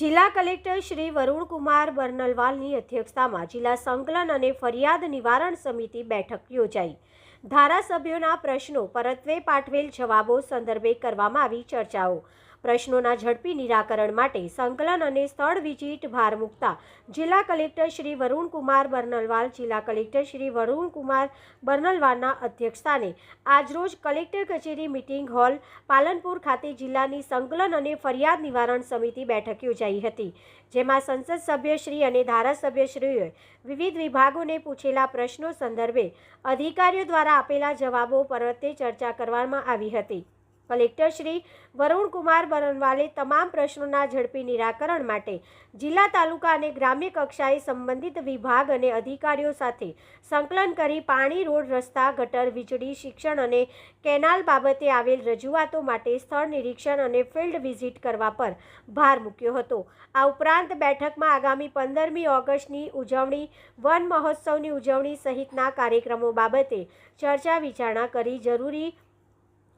જિલ્લા કલેક્ટર શ્રી વરુણકુમાર બર્નલવાલની અધ્યક્ષતામાં જિલ્લા સંકલન અને ફરિયાદ નિવારણ સમિતિ બેઠક યોજાઈ. ધારાસભ્યોના પ્રશ્નો પરત્વે પાઠવેલ જવાબો સંદર્ભે કરવામાં આવી ચર્ચાઓ. પ્રશ્નોના ઝડપી નિરાકરણ માટે સંકલન અને સ્થળ વિજિટ ભાર મૂકતા જિલ્લા કલેક્ટર શ્રી વરુણકુમાર બર્નલવાલ, જિલ્લા કલેક્ટર શ્રી વરુણકુમાર બર્નલવાલના અધ્યક્ષસ્થાને આજરોજ કલેક્ટર કચેરી મિટિંગ હોલ, પાલનપુર ખાતે જિલ્લાની સંકલન અને ફરિયાદ નિવારણ સમિતિ બેઠક યોજાઈ હતી, જેમાં સંસદ સભ્યશ્રી અને ધારાસભ્યશ્રીઓએ વિવિધ વિભાગોને પૂછેલા પ્રશ્નો સંદર્ભે અધિકારીઓ દ્વારા આપેલા જવાબો પરતે ચર્ચા કરવામાં આવી હતી. કલેક્ટર શ્રી વરુણકુમાર બરનવાલે તમામ પ્રશ્નોના ઝડપી નિરાકરણ માટે જિલ્લા તાલુકા અને ગ્રામ્ય કક્ષાએ સંબંધિત વિભાગ અને અધિકારીઓ સાથે સંકલન કરી પાણી રોડ રસ્તા, ગટર, વીજળી, શિક્ષણ અને કેનાલ બાબતે આવેલ રજૂઆતો માટે સ્થળ નિરીક્ષણ અને ફિલ્ડ વિઝિટ કરવા પર ભાર મૂક્યો હતો. આ ઉપરાંત બેઠકમાં આગામી પંદરમી ઓગસ્ટની ઉજવણી, વન મહોત્સવની ઉજવણી સહિતના કાર્યક્રમો બાબતે ચર્ચા વિચારણા કરી જરૂરી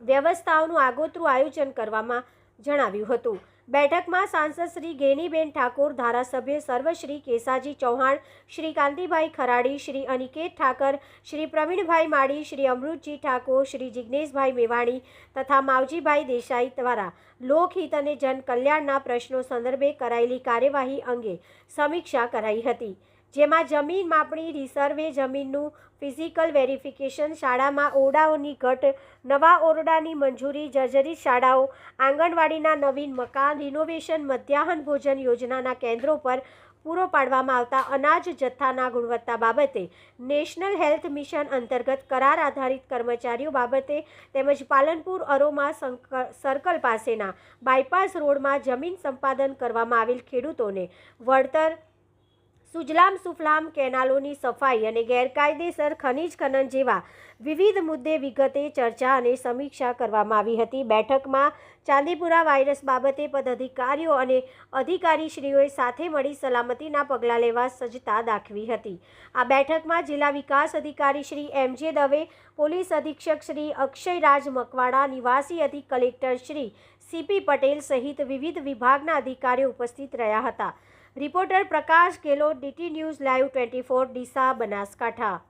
વ્યવસ્થાઓનું આગોતરું આયોજન કરવામાં જણાવ્યું હતું. બેઠકમાં સાંસદ શ્રી ગેનીબેન ઠાકોર, ધારાસભ્ય સર્વશ્રી કેસાજી ચૌહાણ, શ્રી કાંતિભાઈ ખરાડી, શ્રી અનિકેત ઠાકર, શ્રી પ્રવીણભાઈ માળી, શ્રી અમૃતજી ઠાકોર, શ્રી જિજ્ઞેશભાઈ મેવાણી તથા માવજીભાઈ દેસાઈ દ્વારા લોકહિત અને જનકલ્યાણના પ્રશ્નો સંદર્ભે કરાયેલી કાર્યવાહી અંગે સમીક્ષા કરાઈ હતી. જેમાં જમીન માપણી, રિસર્વે જમીનનું ફિઝિકલ વેરિફિકેશન, શાળામાં ઓરડાઓની ઘટ, નવા ઓરડાની મંજૂરી, જર્જરિત શાળાઓ, આંગણવાડીના નવીન મકાન, રિનોવેશન, મધ્યાહન ભોજન યોજનાના કેન્દ્રો પર પૂરો પાડવામાં આવતા અનાજ જથ્થાના ગુણવત્તા બાબતે નેશનલ હેલ્થ મિશન અંતર્ગત કરાર આધારિત કર્મચારીઓ બાબતે તેમજ પાલનપુર અરોમા સર્કલ પાસેના બાયપાસ રોડમાં જમીન સંપાદન કરવામાં આવેલ ખેડૂતોને વળતર સુજલામ સુફલામ કેનાલોની સફાઈ અને ગેરકાયદેસર ખનીજ ખનન જેવા વિવિધ મુદ્દે વિગતે ચર્ચા અને સમીક્ષા કરવામાં આવી હતી. બેઠકમાં ચાંદીપુરા વાયરસ બાબતે પદાધિકારીઓ અને અધિકારીશ્રીઓએ સાથે મળી સલામતીના પગલાં લેવા સજ્જતા દાખવી હતી. આ બેઠકમાં જિલ્લા વિકાસ અધિકારી શ્રી એમ જે દવે, પોલીસ અધિક્ષક શ્રી અક્ષયરાજ મકવાડા નિવાસી અધિક કલેક્ટર શ્રી સીપી પટેલ સહિત વિવિધ વિભાગના અધિકારીઓ ઉપસ્થિત રહ્યા હતા. Reporter Prakash Gelo DT news live twenty four Deesa Banaskantha.